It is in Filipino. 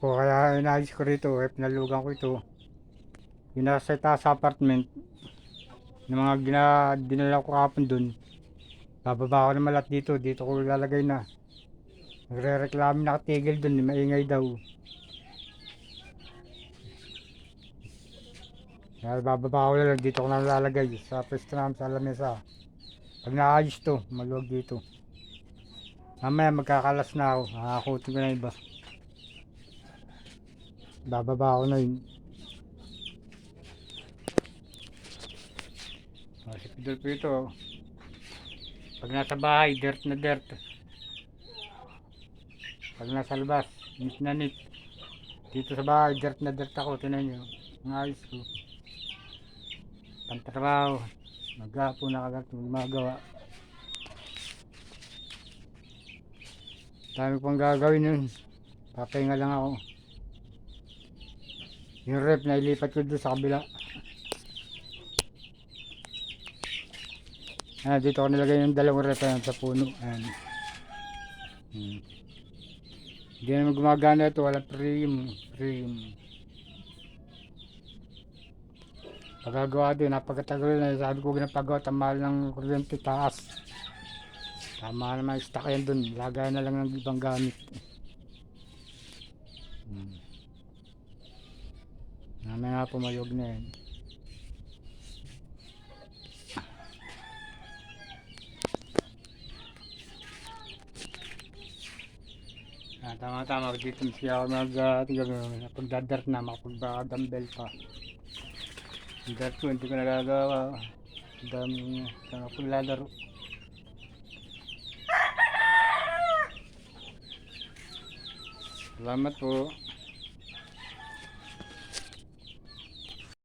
po, kaya inayos ko rito, eh, pinalugan ko ito. Taas sa apartment, ng mga gina, dinala ko kapon dun. Bababa ko naman lahat dito, dito ko ilalagay na. Nagre-reklamo nakatigil dun, maingay daw. Kaya bababa ko lang, dito ko na lalagay sa pwesto namin sa lamesa. Pag naayos to, maluwag dito. Mamaya magkakalas na ako, nakakutin ko na iba. Bababa ako na yun. Oh, si Pidolfo ito. Pag nasa bahay, dirt na dirt. Pag nasa labas, nit na nit. Dito sa bahay, dirt na dirt ako. Tinan nyo. Ang ayos ko. Pantrabaho. Magapo na kagat. Magagawa. Dami pang gagawin yun. Papahinga lang ako. Yung rep na ilipat ko doon sa kabila. Ah, dito ko nilagay yung dalawang rep ayan, sa puno. Ayan. Hmm. Hindi naman gumagana ito. Walang premium. Premium. Pagagawa din. Napagkatagal na. Sabi ko ginapagawa. Tamal ng kuryente taas. Tama naman stock yan dun. Lagay na lang ng ibang gamit. Mamaya pumayog na yan. Ah, tama tama dito siya mag uh, pagdadart na makapagdadambel pa. Dart ko hindi ko nagagawa. Dami kaya ako lalaro. Salamat po.